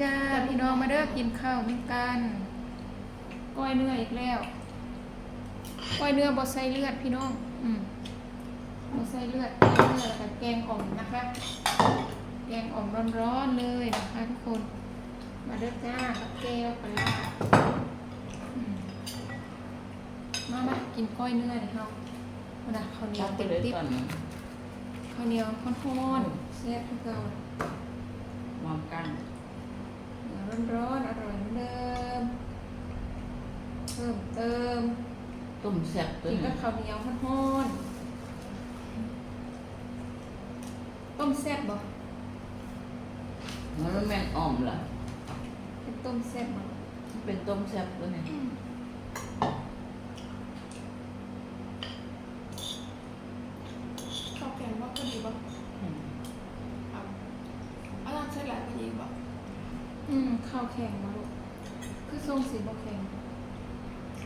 จ้า พี่น้องมาเด้อกินข้าวเหมือนกันก้อยเนื้ออีกแล้วก้อยเนื้อบดใส่เลือดพี่น้องอืมบดใส่เลือดก้อยเนื้อกับแกงอ่อมนะคะ แกงอ่อมร้อนๆเลยนะคะทุกคน มาเด้อจ้ากับแก้วปลาร้าอืมมามากินก้อยเนื้อเลยเฮาเอาดะข้าวเหนียวทำไปติดเลยติดก่อนนะข้าวเหนียวข้อนๆแซ่บทุกเก่ามองกัน เนื้อร้อนๆอร่อยเหมือนเดิมเพิ่มเติมต้มแซ่บตัวกินนี้กับข้าวเหนียวข้อนๆต้มแซ่บบ่แล้วแมงอ่อมล่ะเป็นต้มแซ่บบ่มันเป็นต้มแซ่บตัวนี้ข้าวแกงว่าก็ดีป่ะอืมครับอาจารย์ใช้หลายก็ดีป่ะ อืม ข้าวแข็งมาลูกคือทรงสีบ่แข็ง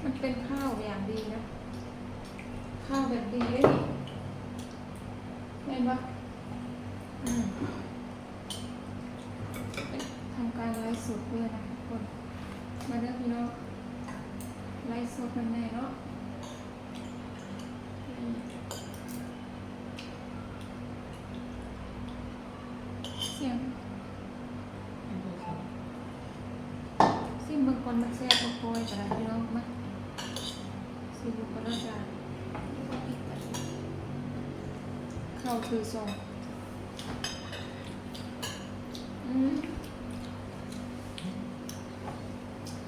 มันเป็นข้าวอย่างดีนะ ข้าวแบบดีเลยนี่เห็นปะอืมทำการไลฟ์สดเพื่อนะทุกคน มาเด้อพี่น้องไลฟ์สดกันแน่เนาะ มันแซ่บบ่ค่อยกระดาษพี่น้องมาซิมเบิ่งก่อนแล้วจ้าเข้าคือทรงอืม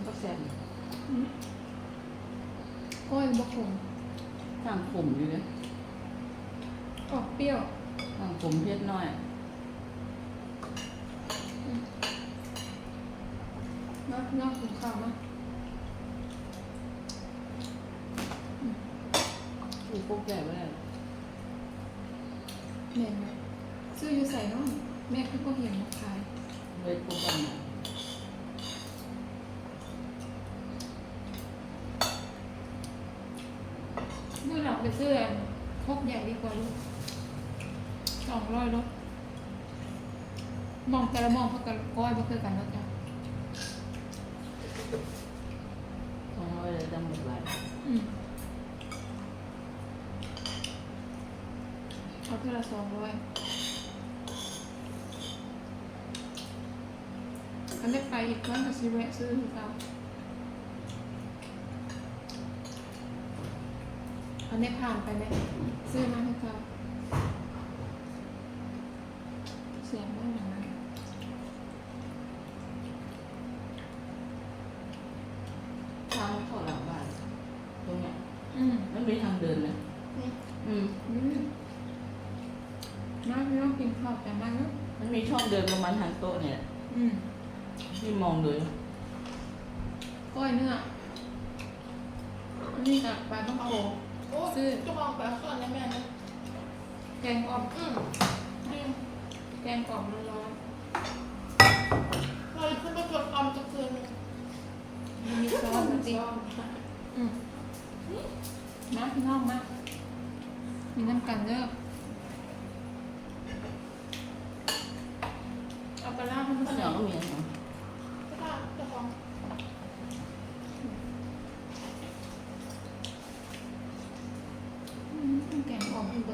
ก็แซ่บอืมก้อยบ่ขมทางขมอยู่เลยออกเปรี้ยวทางขมเผ็ดน้อยนาะพี่น้องข้าวเนาะ คือพวกใหญ่ไว้แล้วแม่นไหมซื้ออยู่ใส่เนาะแม่คือบ่เห็นมาขายเลยพวกกันน่ะเมื่อเราไปซื้ออันครกใหญ่ดีกว่าลูกสองร้อยรถมองแต่ละมองเขากับก้อยบ่คือกันเนาะจ้ะ ต้องเอาไว้เลยจำหมดหลาย อืม เอาเท่าละสองร้อยอันได้ไปอีกครั้งก็สิแวะซื้อคือเก่าอันนี้ผ่านไปไหมซื้อมาให้เขาเสียงได้หนังนะทางเข้าหลังบ้านตรงเนี้ยอืมมันมีทางเดินนะนี่อืมอืม น้าพี่น้องกินข้าวแต่มาเนาะมันมีช่องเดินประมาณทางโต๊ะเนี่ยอืมที่มองเลยก้อยเนื้ออันนี้กับปลาต้องโกโอ้ซื้อจะมองไปข้างในแม่นะแกงอ่อมอืมดีแกงอ่อมร้อนเราขึ้นไปกดออมจะคืนนึงๆมีซอสจริงๆอืมมาพี่น้องมามีน้ำกันเด้อ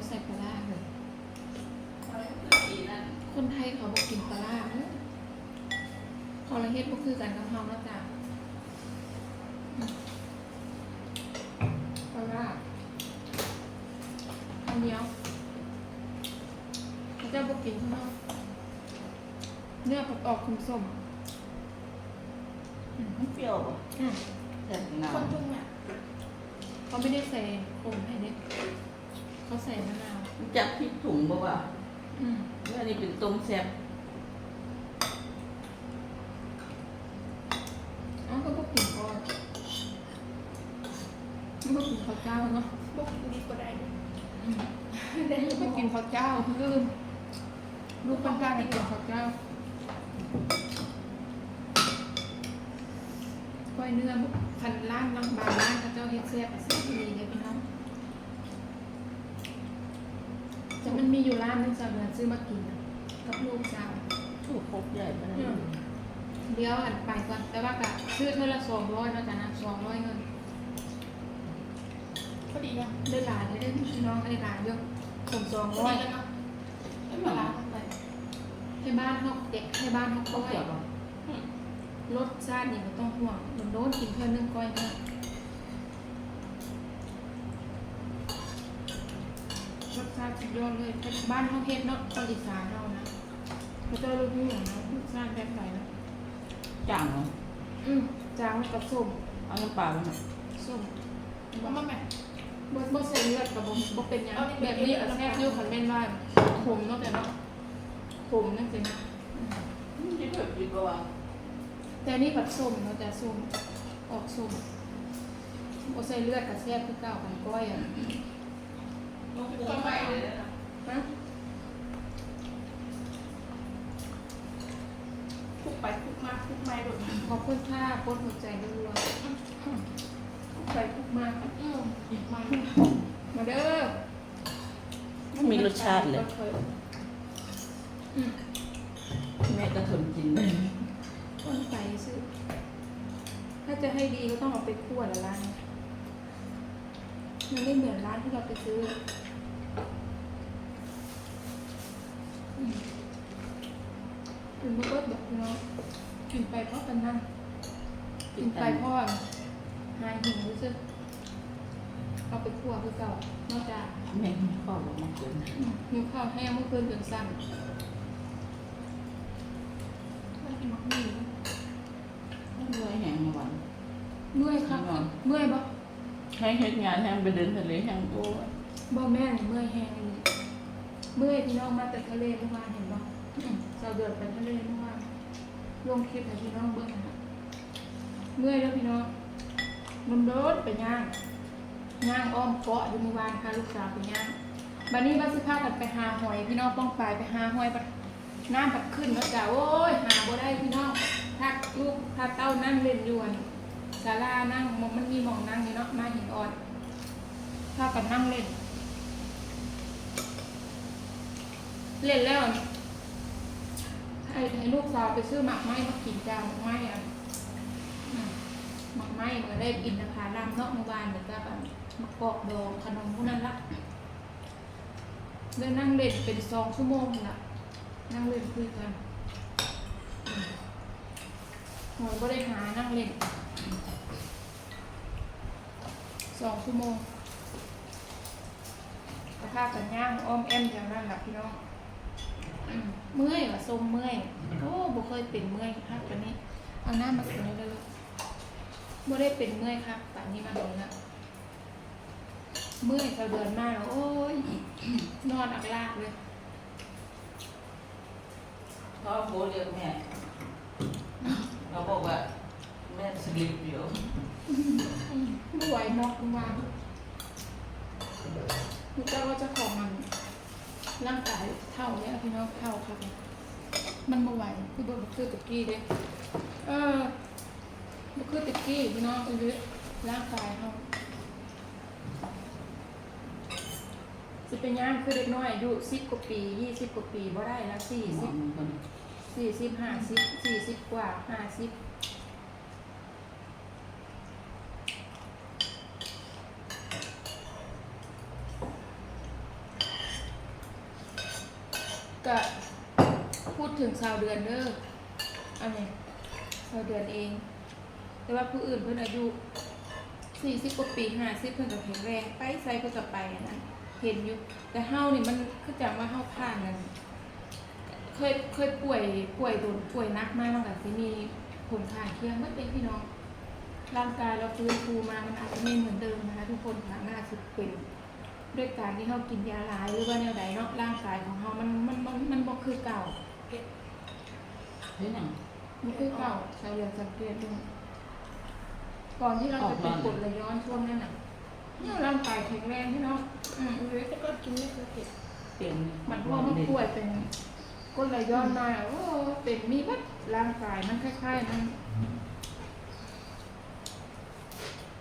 งอ่อมมันก็ใส่ปลาร้าเลยสีนั่นคนไทยเขาบอกกินปลาร้าเนอะพอเราเฮ็ดก็คือกันกับเฮาแล้วจ้ะอืมปลาร้าข้าวเหนียวเขาเจะบอกกินข้างนอกเนื้อประกอบคุณส้มอืมมันเปรี้ยวป่ะอืมแซ่บงาคนมจุ่มเนี่ยเขาไม่ได้ใส่โคมให้เนี่ย เขาใส่มะนาวมันจับพริกถุงป่ะวะอืมแล้วอันนี้เป็นต้มแซ่บอ๋อก็บอกกินก่อนไม่บอกกินข้าวเจ้าเนาะบุกดีก็ได้ด้วยเด็กไม่กินข้าวเจ้าลืมลูกปันป้าไม่กินข้าวเจ้าก้อยเนื้อพันล้านบางบางล้านข้าวเจ้าเฮ็ดแซ่บแซ่บดีเลยพี่น้องแต่ มันมีอยู่ร้านนึงจ้ะเดือนซื้อมากินน่ะกับลูกจ้าถูกครบใหญ่ไปเลยอืมเดี๋ยวอันไปก่อนแต่ว่าก็ซื้อเท่าละสองร้อยเนาะจ้ะนะสองร้อยเงินพอดีนะได้หลานได้พี่น้องได้หลานเยอะผมสองพอร้อดียแล้วเนาะไม่มาล้างไปให้บ้านเขาเด็กให้บ้านเขาเขาก้อยเกี่ยวกับรสชาตินี่ไม่ต้องห่วงมันโดนกินเพื่อนนึ่งก้อยเนี่ยรสชาติสุดยอดเลยเป็นบ้านเขาเฮ็ดเนาะตอนอีสานเรานะเขาเจ้าลูกนี่อย่างนะรสชาติแบบไหนนะจ่างเหรออืมจางกับส้มเอาน้ำปลาไปหน่อยส้มว่ามันแม่บ่บ่ใส่เลือดกับบ่บ่เป็นหยังแบบนี้ก็แซ่บอยู่คันแม่นว่าขมเนาะแต่เนาะขมนั่นสินะที่แบบดีกว่าแต่นี่ผัดส้มเนาะแต่ส้มออกส้มบ่ใส่เลือดกับแซ่บคือเก่ากันก้อยอะก็ไม่เลยนะ ฮะคุกไปคุกมาคุกไม่หลุดขอบคุณค่ะโคตรหัวใจรัวๆไปพุกมาอืมมามาเด้อมีรสชาติเลย อืมแม่ก็ทนกินได้ต้นไปซื้อถ้าจะให้ดีก็ต้องเอาไปคั่วละร้านนี้ มันไม่เหมือนร้านที่เราไปซื้ออืมกินเบิดแบบเนาะกินไปเพราะกันนั่นกินไปเพราะว่าหายหิวรู้สึกเอาไปคั่วคือเก่านอกจากแม่ไม่เข้าหรอกมันเกินหิวข้าวแห้งเมื่อคืนจนสั่นไม่กินมักมี่เมื่อยแห้งในวันเมื่อยครับเมื่อยบ่ แห้งเฮ็ดงานแห้งไปเดินทะเลแห้งโอ้ยบ่แม่นเมื่อยแห้งเลยเมื่อยพี่น้องมาแต่ทะเลเมื่อวานเห็นบ่อืมเราเดือดไปทะเลเมื่อวานลงคลิปให้พี่น้องเบิ่งนะเมื่อยแล้วพี่น้องมันโดดไปย่างย่างอ้อมเกาะอยู่เมื่อวานพาลูกสาวไปย่างบัดนี้ว่าสิพากันไปหาหอย พี่น้องป้องปลายไปหาหอยบัดน้ำบัดขึ้นแล้วจ้ะโอ้ยหาบ่ได้พี่น้องถ้าลูกถ้าเต้านั่งเล่นอยู่อั่น ศาลานั่งมันมีหมองนั่งนี่เนาะมาหินอ่อนถ้ากันนั่งเล่น เล่นแล้วให้ให้ลูกสาวไปซื้อหมากไม้มากินจ้าหมากไม้อะหมากไม้ก็ได้กินนะคะรามเนาะเมื่อวานเหมือนกับแบบมะกอกดองขนมพวกนั้นละได้นั่งเล่นเป็นสองชั่วโมงละนั่งเล่นคุยกันหอยก็ได้หานั่งเล่น สองชั่วโมงกระทากันย่างอ้อมแอมแถวนั้นแหละพี่น้องอืมเมื่อยว่ะทรงเมื่อยโอ้บ่เคยเป็นเมื่อยครับปานนี้ เอาหน้ามากินเลยเลยบ่ได้เป็นเมื่อยครับป่านนี้มาเลยละเมื่อยเขาเดินมาแล้วโอ้ยนอนอักลากเลยเขาโบเรียกแม่เราบอกว่าแม่สลิปอยู่ไม่ไหวมอกวางคือเจ้าว่าเจ้าของมันร่างกายเท่าเนี้ยพี่น้องเท่าครับ มันไม่ไหวคือบ่คือตะกี้เด้เออบ่คือตะกี้พี่น้องอายุร่างกายเขาสิเป็นย่างคือเด็กน้อยอายุสิบกว่าปียี่สิบกว่าปีบ่ได้แล้วสี่สิบสี่สิบห้าสิบสี่สิบกว่าห้าสิบ ก็พูดถึงชาวเดือนเด้ออันนี้ชาวเดือนเอง แต่ว่าผู้อื่นเพิ่อนอายุสี่สิบกว่าปีห้าสิบเพิ่อนก็แข็งแรงไปใส่เพิ่นก็ไปนนั้นเห็นอยู่แต่เฮานี่มันคือจังว่าเฮาผ่านนั่นเคยเคยป่วยป่วยโดนป่วยหนักมากมันก็จะมีผลข้างเคียงไม่เป็นพี่น้องร่างกายเราฟื้นฟูมามันอาจจะไม่เหมือนเดิมนะคะทุกคนค่ะน่าจะเป็น ด้วยการที่เรากินยาหลายหรือว่าแนวใดเนาะร่างกายของเรามันมันมันมันบ่คือเก่าเฮ้ยหนังมันคือเก่าชาวเรือนสังเกตดูก่อนที่เราจะเป็นกรดไหลย้อนช่วงนั้นน่ะเนี่ยร่างกายแข็งแรงพี่น้องอืมแล้วก็กินไม่เคยเผ็ดเปลี่ยนมันพวกมันป่วยเป็นก้นไหลย้อนมาโอ้เป็นมีบัดร่างกายมันคล้ายๆมัน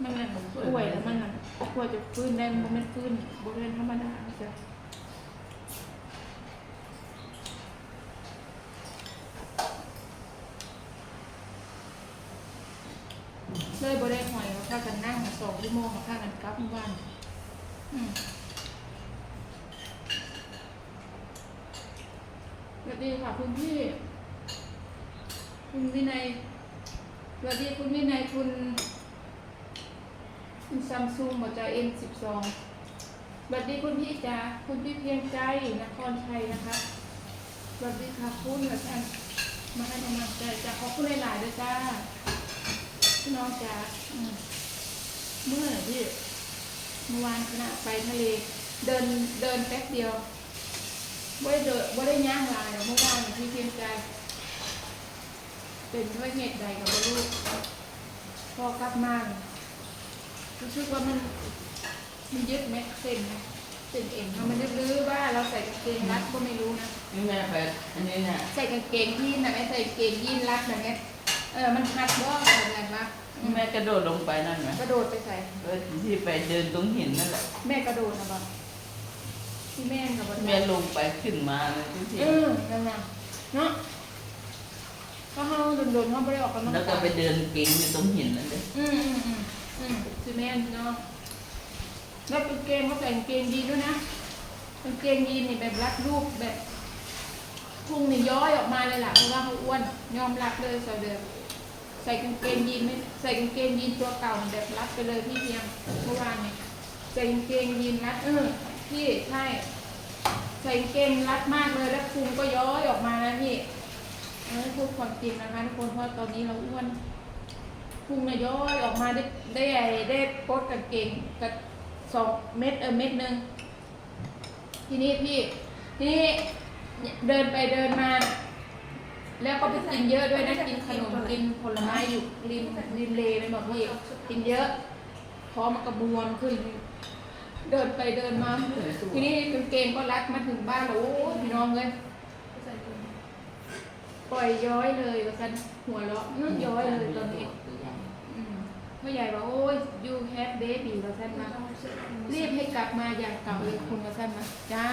มันนั่นป่วยแล้วมันนั่นป่วยจะฟื้นได้มันบ่แม่นฟื้นบ่เป็นธรรมดาจ้ะเลยบ่ได้หอยเขาพากันนั่งสองชั่วโมงเขาพากันกลับบ้านอืมสวัสดีค่ะคุณพี่ คุณวินัยสวัสดีคุณวินัยคุณคุณ ซัมซุงหมดใจเอ็มสิบสองสวัสดีคุณพี่จ๋าคุณพี่เพียงใจนครชัยนะคะสวัสดีค่ะคุณและท่านมาให้กำลังใจจ้าขอบคุณหลายๆด้วยจ้าพี่น้องจ๋าเมื่อไหร่พี่เมื่อวานขณะไปทะเล เดินเดินแป๊บเดียวไม่ได้เดินไม่ได้ย่างลายเมื่อวานพี่เพียงใจ เป็นด้วยเหตุใดกับลูกพอกลับมา รู้สึกว่ามันมันยึดไหมเส้นไหมเส้นเอ็นมันยึดหรือว่าเราใส่กางเกงรัดก็ไม่รู้นะ นี่แม่ไปอันนี้น่ะใส่กางเกงยีนนะไม่ใส่กางเกงยีนรัดแบบเนี้ยเออมันหัดว่าอะไรวะแม่กระโดดลงไปนั่นไหมกระโดดไปใส่ เออที่ไปเดินตรงหินนั่นแหละแม่กระโดดนะบ่ที่แม่กับบแม่ลงไปขึ้นมาเลยทุกทีเออนั่นน่ะเนาะก็เฮาโดนๆเขาไม่ได้ออกกำลังแล้วก็กายไปเดินเก่งอยู่ตรงหินนั่นเลยอืมอืมอืม อืมคือแม่นเนาะแล้วกางเกงเขาใส่กางเกงยีนด้วยนะกางเกงยีนนี่แบบรัดรูปแบบพุงนี่ย้อยออกมาเลยล่ะเพราะว่าเขาอ้วนยอมรับเลยสาวเดิมใส่กางเกงยีนไม่ใส่กางเกงยีนตัวเก่าแบบรัดไปเลยพี่เพียงเมื่อวานเนี่ยใส่กางเกงยีนรัดเออพี่ใช่ใส่กางเกงรัดมากเลยแล้วพุงก็ย้อยออกมานะพี่เออพูดความจริงนะคะทุกคนเพราะตอนนี้เราอ้วน พุงเนี่ยย้อยออกมาได้ได้ไอ้ได้โคตรกางเกงกับสองเม็ดเออเม็ดหนึ่งทีนี้พี่ทีนี้เดินไปเดินมา แล้วก็ไปกินเยอะด้วยนะกินขนมกินผลไม้อยู่ริมริมเลไปหมดพี่กินเยอะพอมันกระบวมขึ้น เดินไปเดินมา ทีนี้กางเกงก็รัดมาถึงบ้านแล้วโอ้ยพี่น้องเลยปล่อยย้อยเลยว่ากันหัวเราะอื้อย้อยเลยตอนนี้อืมพ่อ ใหญ่บอกโอ้ย you have baby เราท่านมารีบให้กลับมาอย่างเก่าเลยคุณเราท่านมาจ้า